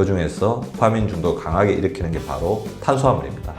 그 중에서 도파민 중독 강하게 일으키는 게 바로 탄수화물입니다.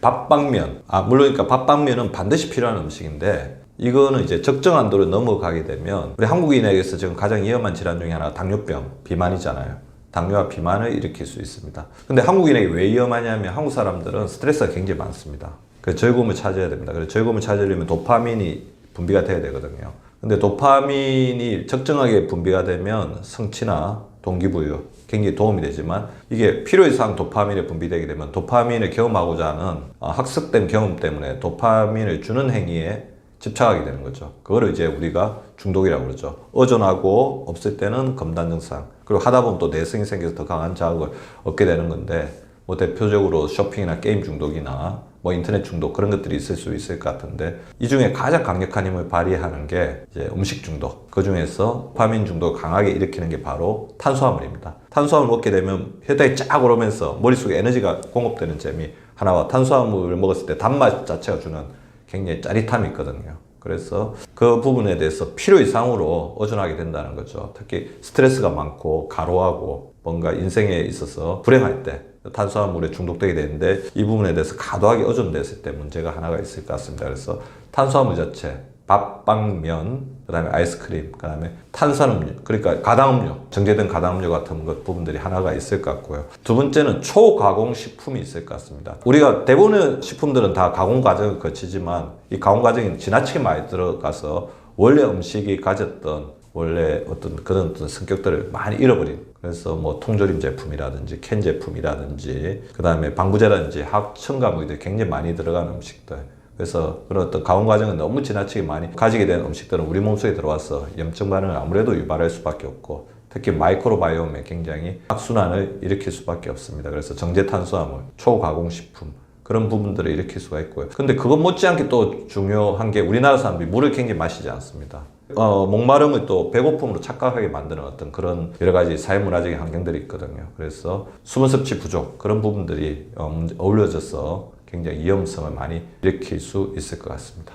밥빵면. 아, 물론 그러니까 밥빵면은 반드시 필요한 음식인데 이거는 이제 적정 한도를 넘어가게 되면 우리 한국인에게서 지금 가장 위험한 질환 중에 하나가 당뇨병, 비만이잖아요. 당뇨와 비만을 일으킬 수 있습니다. 근데 한국인에게 왜 위험하냐면 한국 사람들은 스트레스가 굉장히 많습니다. 그 즐거움을 찾아야 됩니다. 그래서 즐거움을 찾으려면 도파민이 분비가 돼야 되거든요. 근데 도파민이 적정하게 분비가 되면 성취나 동기부여 굉장히 도움이 되지만 이게 필요 이상 도파민이 분비되게 되면 도파민을 경험하고자 하는 어, 학습된 경험 때문에 도파민을 주는 행위에 집착하게 되는 거죠. 그거를 이제 우리가 중독이라고 그러죠. 의존하고 없을 때는 검단 증상. 그리고 하다 보면 또 내성이 생겨서 더 강한 자극을 얻게 되는 건데 뭐 대표적으로 쇼핑이나 게임 중독이나 뭐 인터넷 중독 그런 것들이 있을 수 있을 것 같은데 이 중에 가장 강력한 힘을 발휘하는 게 이제 음식 중독. 그 중에서 도파민 중독 강하게 일으키는 게 바로 탄수화물입니다. 탄수화물 먹게 되면 혈당이 쫙 오르면서 머릿속에 에너지가 공급되는 재미 하나와 탄수화물을 먹었을 때 단맛 자체가 주는 굉장히 짜릿함이 있거든요. 그래서 그 부분에 대해서 필요 이상으로 의존하게 된다는 거죠. 특히 스트레스가 많고 가로하고 뭔가 인생에 있어서 불행할 때 탄수화물에 중독되게 되는데 이 부분에 대해서 과도하게 의존됐을 때 문제가 하나가 있을 것 같습니다. 그래서 탄수화물 자체 밥, 빵, 면, 그 다음에 아이스크림, 그 다음에 탄산음료, 그러니까 가당음료, 정제된 가당음료 같은 것 부분들이 하나가 있을 것 같고요. 두 번째는 초가공 식품이 있을 것 같습니다. 우리가 대부분의 식품들은 다 가공 과정을 거치지만 이 가공 과정이 지나치게 많이 들어가서 원래 음식이 가졌던 원래 어떤 그런 어떤 성격들을 많이 잃어버린 그래서 뭐 통조림 제품이라든지 캔 제품이라든지 그 다음에 방부제라든지 화학 첨가물들이 굉장히 많이 들어가는 음식들 그래서 그런 어떤 가공 과정은 너무 지나치게 많이 가지게 된 음식들은 우리 몸속에 들어와서 염증 반응을 아무래도 유발할 수밖에 없고 특히 마이크로바이옴에 굉장히 악순환을 일으킬 수밖에 없습니다. 그래서 정제 탄수화물, 초가공 식품 그런 부분들을 일으킬 수가 있고요. 근데 그것 못지않게 또 중요한 게 우리나라 사람들이 물을 굉장히 마시지 않습니다. 어, 목마름을 또 배고픔으로 착각하게 만드는 어떤 그런 여러 가지 사회문화적인 환경들이 있거든요. 그래서 수분 섭취 부족 그런 부분들이 어, 어울려져서 굉장히 위험성을 많이 일으킬 수 있을 것 같습니다.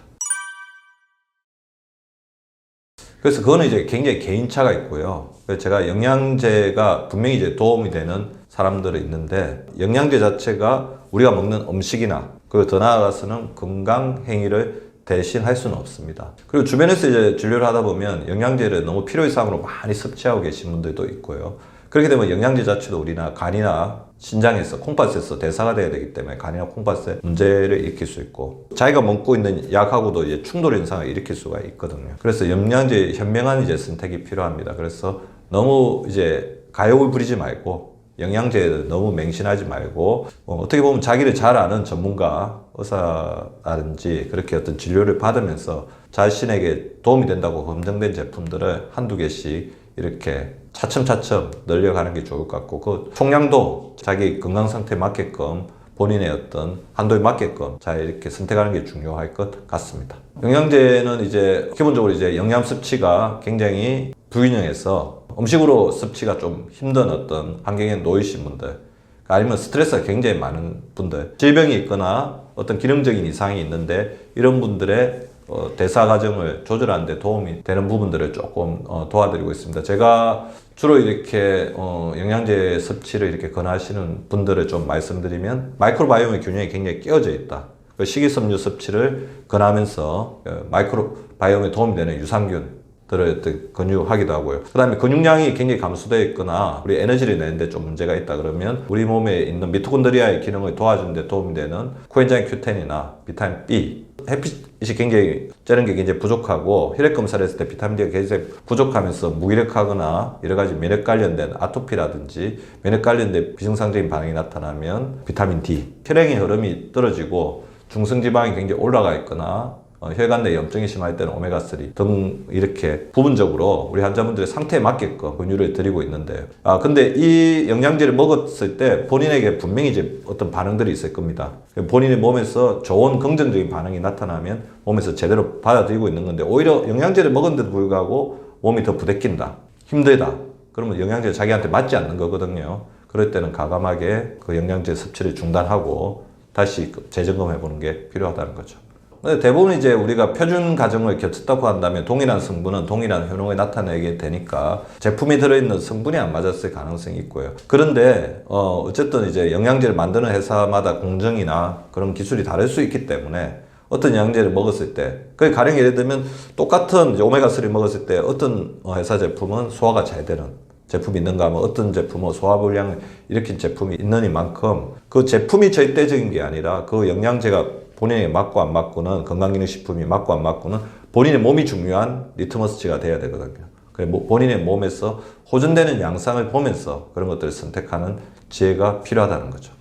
그래서 그거는 이제 굉장히 개인차가 있고요. 제가 영양제가 분명히 이제 도움이 되는 사람들은 있는데 영양제 자체가 우리가 먹는 음식이나 그리고 더 나아가서는 건강 행위를 대신할 수는 없습니다. 그리고 주변에서 이제 진료를 하다 보면 영양제를 너무 필요 이상으로 많이 섭취하고 계신 분들도 있고요. 그렇게 되면 영양제 자체도 우리나 간이나 신장에서 콩팥에서 대사가 돼야 되기 때문에 간이나 콩팥에 문제를 일으킬 수 있고 자기가 먹고 있는 약하고도 이제 충돌 현상을 일으킬 수가 있거든요. 그래서 영양제 현명한 이제 선택이 필요합니다. 그래서 너무 이제 가욕을 부리지 말고 영양제에 너무 맹신하지 말고 어, 어떻게 보면 자기를 잘 아는 전문가 의사라든지 그렇게 어떤 진료를 받으면서 자신에게 도움이 된다고 검증된 제품들을 한두 개씩 이렇게 차츰차츰 늘려가는 게 좋을 것 같고 그 총량도 자기 건강 상태에 맞게끔 본인의 어떤 한도에 맞게끔 잘 이렇게 선택하는 게 중요할 것 같습니다. 영양제는 이제 기본적으로 이제 영양 섭취가 굉장히 불균형해서 음식으로 섭취가 좀 힘든 어떤 환경에 놓이신 분들 아니면 스트레스가 굉장히 많은 분들 질병이 있거나 어떤 기능적인 이상이 있는데 이런 분들의 어, 대사 과정을 조절하는 데 도움이 되는 부분들을 조금 어, 도와드리고 있습니다. 제가 주로 이렇게 어, 영양제 섭취를 이렇게 권하시는 분들을 좀 말씀드리면 마이크로바이옴의 균형이 굉장히 깨어져 있다. 그 식이섬유 섭취를 권하면서 어, 마이크로바이옴에 도움이 되는 유산균 때 근육하기도 하고요. 그 다음에 근육량이 굉장히 감소되어 있거나 우리 에너지를 내는데 좀 문제가 있다 그러면 우리 몸에 있는 미토콘드리아의 기능을 도와주는 데 도움이 되는 코엔자임 Q10이나 비타민 B 햇빛이 굉장히 쬐는 게 굉장히 부족하고 혈액 검사를 했을 때 비타민 D가 굉장히 부족하면서 무기력하거나 여러 가지 면역 관련된 아토피라든지 면역 관련된 비정상적인 반응이 나타나면 비타민 D 혈액의 흐름이 떨어지고 중성지방이 굉장히 올라가 있거나 어, 혈관 내 염증이 심할 때는 오메가3 등 이렇게 부분적으로 우리 환자분들의 상태에 맞게끔 권유를 드리고 있는데 아 근데 이 영양제를 먹었을 때 본인에게 분명히 이제 어떤 반응들이 있을 겁니다. 본인의 몸에서 좋은 긍정적인 반응이 나타나면 몸에서 제대로 받아들이고 있는 건데 오히려 영양제를 먹었는데도 불구하고 몸이 더 부대낀다, 힘들다. 그러면 영양제 자기한테 맞지 않는 거거든요. 그럴 때는 가감하게 그 영양제 섭취를 중단하고 다시 그 재점검해 보는 게 필요하다는 거죠. 근데 대부분 이제 우리가 표준 가정을 겹쳤다고 한다면 동일한 성분은 동일한 효능을 나타내게 되니까 제품이 들어있는 성분이 안 맞았을 가능성이 있고요. 그런데 어 어쨌든 이제 영양제를 만드는 회사마다 공정이나 그런 기술이 다를 수 있기 때문에 어떤 영양제를 먹었을 때, 그 가령 예를 들면 똑같은 이제 오메가3 먹었을 때 어떤 어, 회사 제품은 소화가 잘 되는 제품이 있는가 하면 어떤 제품은 소화불량을 일으킨 제품이 있는 이만큼 그 제품이 절대적인 게 아니라 그 영양제가 본인에게 맞고 안 맞고는 건강기능식품이 맞고 안 맞고는 본인의 몸이 중요한 리트머스치가 돼야 되거든요. 그래 뭐 본인의 몸에서 호전되는 양상을 보면서 그런 것들을 선택하는 지혜가 필요하다는 거죠.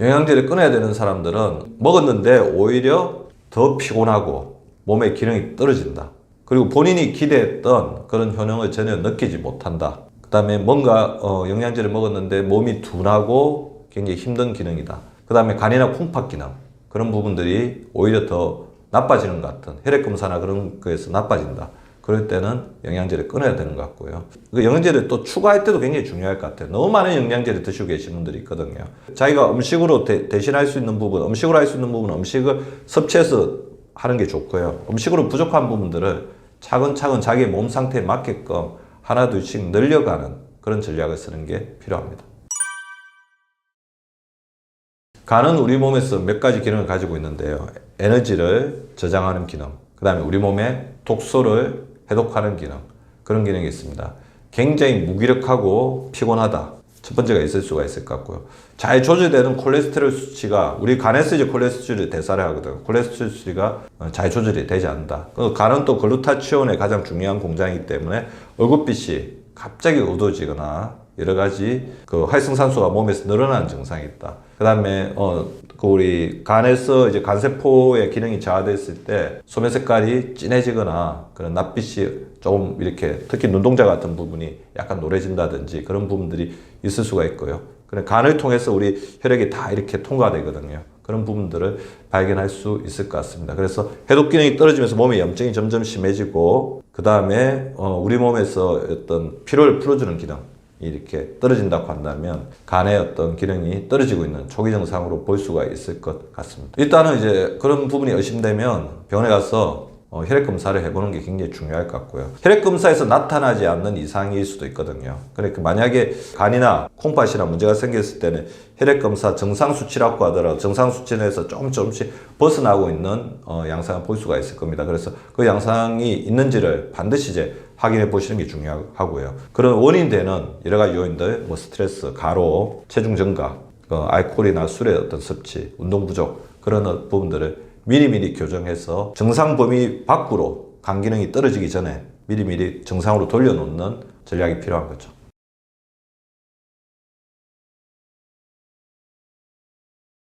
영양제를 끊어야 되는 사람들은 먹었는데 오히려 더 피곤하고 몸의 기능이 떨어진다. 그리고 본인이 기대했던 그런 효능을 전혀 느끼지 못한다. 그 다음에 뭔가 어, 영양제를 먹었는데 몸이 둔하고 굉장히 힘든 기능이다. 그 다음에 간이나 콩팥 기능 그런 부분들이 오히려 더 나빠지는 것 같은 혈액 검사나 그런 거에서 나빠진다. 그럴 때는 영양제를 끊어야 되는 것 같고요. 그 영양제를 또 추가할 때도 굉장히 중요할 것 같아요. 너무 많은 영양제를 드시고 계신 분들이 있거든요. 자기가 음식으로 대, 대신할 수 있는 부분, 음식으로 할 수 있는 부분은 음식을 섭취해서 하는 게 좋고요. 음식으로 부족한 부분들을 차근차근 자기의 몸 상태에 맞게끔 하나 둘씩 늘려가는 그런 전략을 쓰는 게 필요합니다. 간은 우리 몸에서 몇 가지 기능을 가지고 있는데요. 에너지를 저장하는 기능, 그 다음에 우리 몸의 독소를 해독하는 기능, 그런 기능이 있습니다. 굉장히 무기력하고 피곤하다. 첫 번째가 있을 수가 있을 것 같고요. 잘 조절되는 콜레스테롤 수치가 우리 간에서 이제 콜레스테롤을 대사를 하거든요. 콜레스테롤 수치가 어, 잘 조절이 되지 않는다. 그 간은 또 글루타치온의 가장 중요한 공장이기 때문에 얼굴빛이 갑자기 어두워지거나 여러 가지 그 활성산소가 몸에서 늘어나는 증상이 있다. 그 다음에 어, 그 우리 간에서 이제 간세포의 기능이 저하됐을 때 소매 색깔이 진해지거나 그런 낯빛이 조금 이렇게 특히 눈동자 같은 부분이 약간 노래진다든지 그런 부분들이 있을 수가 있고요. 그래 간을 통해서 우리 혈액이 다 이렇게 통과되거든요. 그런 부분들을 발견할 수 있을 것 같습니다. 그래서 해독 기능이 떨어지면서 몸의 염증이 점점 심해지고 그 다음에 어, 우리 몸에서 어떤 피로를 풀어주는 기능 이렇게 떨어진다고 한다면 간의 어떤 기능이 떨어지고 있는 초기 증상으로 볼 수가 있을 것 같습니다. 일단은 이제 그런 부분이 의심되면 병원에 가서 어, 혈액 검사를 해보는 게 굉장히 중요할 것 같고요. 혈액 검사에서 나타나지 않는 이상일 수도 있거든요. 그러니까 만약에 간이나 콩팥이나 문제가 생겼을 때는 혈액 검사 정상 수치라고 하더라도 정상 수치에서 조금 조금씩 벗어나고 있는 어, 양상을 볼 수가 있을 겁니다. 그래서 그 양상이 있는지를 반드시 이제 확인해 보시는 게 중요하고요. 그런 원인 되는 여러 가지 요인들, 뭐 스트레스, 가로, 체중 증가, 어, 알코올이나 술의 어떤 섭취, 운동 부족 그런 부분들을 미리미리 교정해서 정상 범위 밖으로 간 기능이 떨어지기 전에 미리미리 정상으로 돌려놓는 전략이 필요한 거죠.